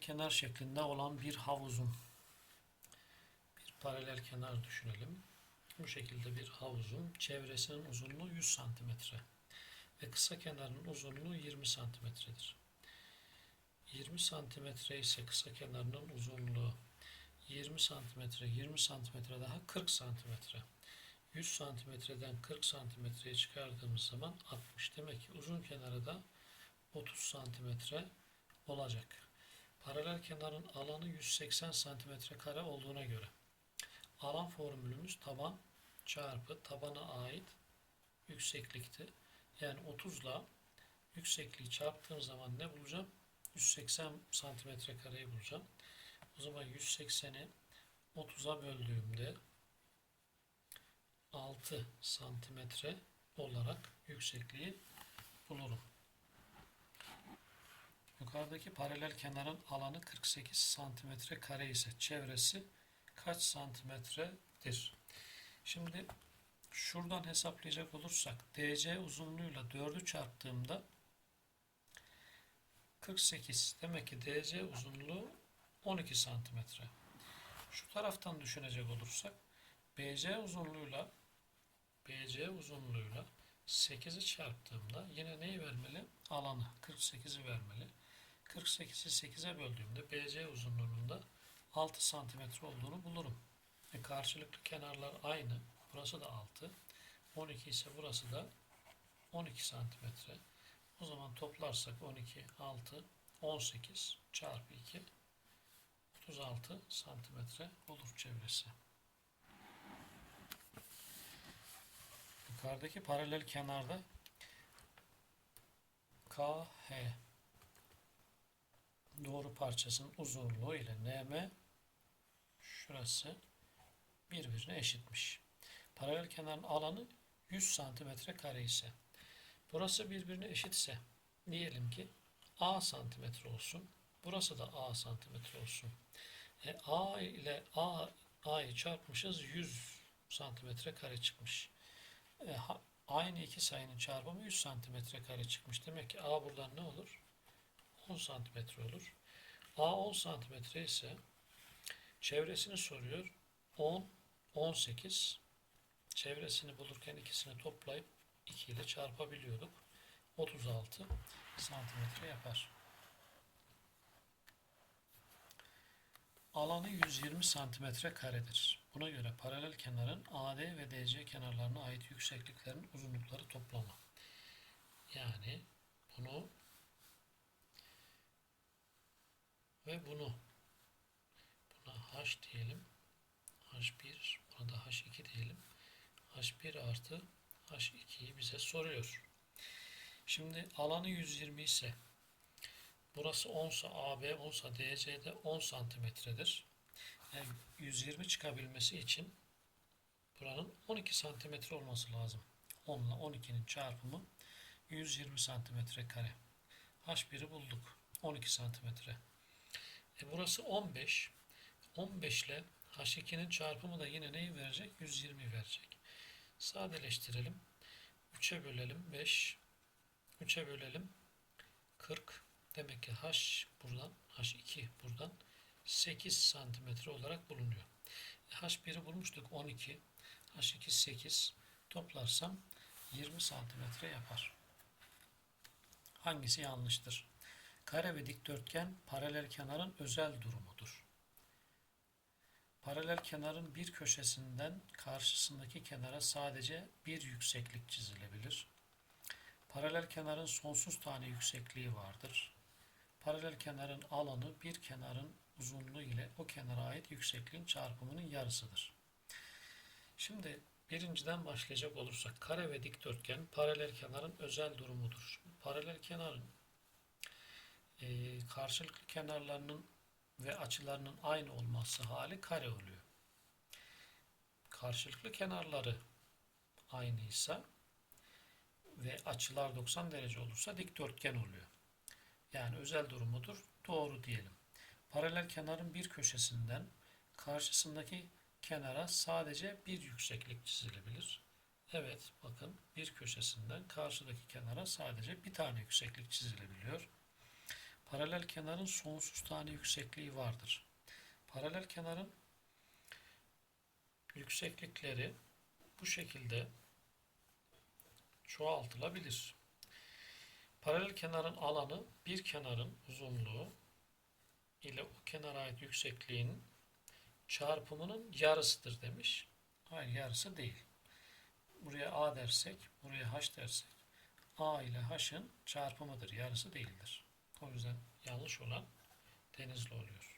kenar şeklinde olan bir havuzun bir paralel kenar düşünelim. Bu şekilde bir havuzun çevresinin uzunluğu 100 santimetre ve kısa kenarının uzunluğu 20 santimetredir. 20 santimetre ise kısa kenarının uzunluğu 20 santimetre, 20 santimetre daha 40 santimetre. 100 santimetreden 40 santimetreye çıkardığımız zaman 60. Demek ki uzun kenarı da 30 santimetre olacak. Paralel kenarın alanı 180 santimetre kare olduğuna göre alan formülümüz taban çarpı tabana ait yükseklikti. Yani 30 ile yüksekliği çarptığım zaman ne bulacağım? 180 santimetre kareyi bulacağım. O zaman 180'i 30'a böldüğümde 6 santimetre olarak yüksekliği bulurum. Yukarıdaki paralel kenarın alanı 48 santimetre kare ise çevresi kaç santimetredir? Şimdi şuradan hesaplayacak olursak DC uzunluğuyla 4'ü çarptığımda 48. Demek ki DC uzunluğu 12 santimetre. Şu taraftan düşünecek olursak BC uzunluğuyla BC uzunluğuyla 8'i çarptığımda yine neyi vermeli? Alanı 48'i vermeli. 48'i 8'e böldüğümde BC uzunluğunun da 6 santimetre olduğunu bulurum. E karşılıklı kenarlar aynı. Burası da 6. 12 ise burası da 12 santimetre. O zaman toplarsak 12, 6, 18 çarpı 2 36 santimetre olur çevresi. Yukarıdaki paralel kenarda KH doğru parçasının uzunluğu ile NM şurası birbirine eşitmiş. Paralel kenarın alanı 100 santimetre kare ise burası birbirine eşitse diyelim ki A santimetre olsun. Burası da A santimetre olsun. E, A ile A A'yı çarpmışız 100 santimetre kare çıkmış. E, aynı iki sayının çarpımı 100 santimetre kare çıkmış. Demek ki A buradan ne olur? 10 santimetre olur. A 10 santimetre ise çevresini soruyor. 10, 18. Çevresini bulurken ikisini toplayıp 2 ile çarpabiliyorduk. 36 santimetre yapar. Alanı 120 santimetre karedir. Buna göre paralel kenarın AD ve DC kenarlarına ait yüksekliklerin uzunlukları toplamı. Yani bunu ve bunu buna H diyelim. H1 buna da H2 diyelim. H1 artı H2'yi bize soruyor. Şimdi alanı 120 ise burası 10 ise AB 10 ise DC'de 10 santimetredir. Yani 120 çıkabilmesi için buranın 12 santimetre olması lazım. 10 ile 12'nin çarpımı 120 santimetre kare. H1'i bulduk. 12 santimetre. E burası 15. 15 ile H2'nin çarpımı da yine neyi verecek? 120 verecek. Sadeleştirelim. 3'e bölelim 5. 3'e bölelim 40. Demek ki H buradan, H2 buradan 8 santimetre olarak bulunuyor. E, H1'i bulmuştuk 12. H2 8. Toplarsam 20 santimetre yapar. Hangisi yanlıştır? Kare ve dikdörtgen paralel kenarın özel durumudur. Paralel kenarın bir köşesinden karşısındaki kenara sadece bir yükseklik çizilebilir. Paralel kenarın sonsuz tane yüksekliği vardır. Paralel kenarın alanı bir kenarın uzunluğu ile o kenara ait yüksekliğin çarpımının yarısıdır. Şimdi birinciden başlayacak olursak kare ve dikdörtgen paralel kenarın özel durumudur. Paralel kenarın e, karşılıklı kenarlarının ve açılarının aynı olması hali kare oluyor. Karşılıklı kenarları aynıysa ve açılar 90 derece olursa dikdörtgen oluyor. Yani özel durumudur. Doğru diyelim. Paralel kenarın bir köşesinden karşısındaki kenara sadece bir yükseklik çizilebilir. Evet bakın bir köşesinden karşıdaki kenara sadece bir tane yükseklik çizilebiliyor. Paralel kenarın sonsuz tane yüksekliği vardır. Paralel kenarın yükseklikleri bu şekilde çoğaltılabilir. Paralel kenarın alanı bir kenarın uzunluğu ile o kenara ait yüksekliğin çarpımının yarısıdır demiş. Hayır yarısı değil. Buraya A dersek, buraya H dersek A ile H'ın çarpımıdır, yarısı değildir. O yüzden yanlış olan denizli oluyor.